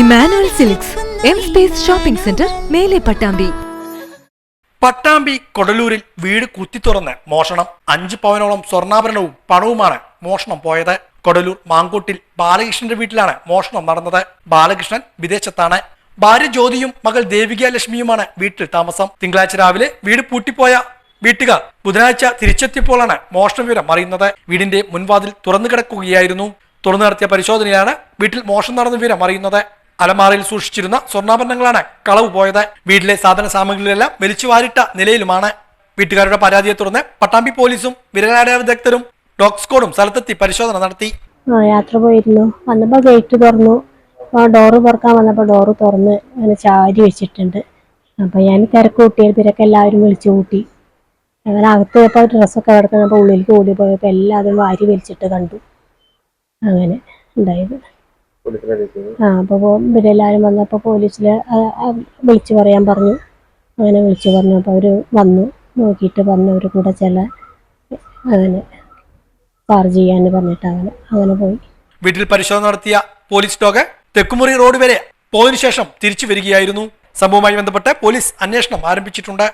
Emmanuel silks M space shopping centre മേലെ പട്ടാമ്പി. പട്ടാമ്പി കൊടലൂരിൽ വീട് കുത്തിത്തുറന്ന് മോഷണം. അഞ്ച് പവനോളം സ്വർണാഭരണവും പണവുമാണ് മോഷണം പോയത്. കൊടലൂർ മാങ്കോട്ടിൽ ബാലകൃഷ്ണന്റെ വീട്ടിലാണ് മോഷണം നടന്നത്. ബാലകൃഷ്ണൻ വിദേശത്താണ്. ഭാര്യ ജ്യോതിയും മകൾ ദേവിക ലക്ഷ്മിയുമാണ് വീട്ടിൽ താമസം. തിങ്കളാഴ്ച രാവിലെ വീട് പൂട്ടിപ്പോയ വീട്ടുകാർ ബുധനാഴ്ച തിരിച്ചെത്തിയപ്പോഴാണ് മോഷണ വിവരം അറിയുന്നത്. വീടിന്റെ മുൻവാതിൽ തുറന്നു കിടക്കുകയായിരുന്നു തുറന്നു നടത്തിയ പരിശോധനയിലാണ് വീട്ടിൽ മോഷണം നടന്ന വിവരം അറിയുന്നത്. അലമാറയിൽ സൂക്ഷിച്ചിരുന്ന സ്വർണാഭരണങ്ങളാണ് കളവ് പോയത്. വീട്ടിലെ സാധന സാമഗ്രികളെല്ലാം വലിച്ചു വാരിട്ട നിലയിലുമാണ്. വീട്ടുകാരുടെ പരാതിയെ തുടർന്ന് പട്ടാമ്പി പോലീസും വിരലാട വിദഗ്ധരും ഡോഗ് സ്ക്വാഡും സ്ഥലത്തെത്തി പരിശോധന നടത്തി. യാത്ര പോയിരുന്നു. വന്നപ്പോൾ ഗേറ്റ് തുറന്നു. ഡോറ് തുറക്കാൻ വന്നപ്പോൾ ഡോറ് തുറന്ന് അങ്ങനെ ചാരി വെച്ചിട്ടുണ്ട്. അപ്പോൾ ഞാൻ തിരക്ക് കൂട്ടിയത് തിരക്ക് എല്ലാവരും വിളിച്ചു കൂട്ടി. അങ്ങനെ അകത്ത് പോയപ്പോൾ ഡ്രസ്സൊക്കെ കിടക്കുന്നപ്പോൾ ഉള്ളിലേക്ക് ഓടി പോയപ്പോൾ എല്ലാവരും വാരി വലിച്ചിട്ട് കണ്ടു. അങ്ങനെ ഉണ്ടായത്. ആ അപ്പോൾ ഇവരെല്ലാവരും വന്നപ്പോൾ പോലീസിൽ വിളിച്ചു പറയാൻ പറഞ്ഞു. അങ്ങനെ വിളിച്ചു പറഞ്ഞു. അപ്പോൾ അവർ വന്നു. നോക്കിയിട്ട് പറഞ്ഞു അവർ കൂടെ ചില അങ്ങനെ ചാർജ് ചെയ്യാന്ന് പറഞ്ഞിട്ട് അങ്ങനെ അങ്ങനെ പോയി. വീട്ടിൽ പരിശോധന നടത്തിയ പോലീസ് ഡോഗ് തെക്കുമുറി റോഡ് വരെ പോയതിനു ശേഷം തിരിച്ചു വരികയായിരുന്നു. സംഭവവുമായി ബന്ധപ്പെട്ട് പോലീസ് അന്വേഷണം ആരംഭിച്ചിട്ടുണ്ട്.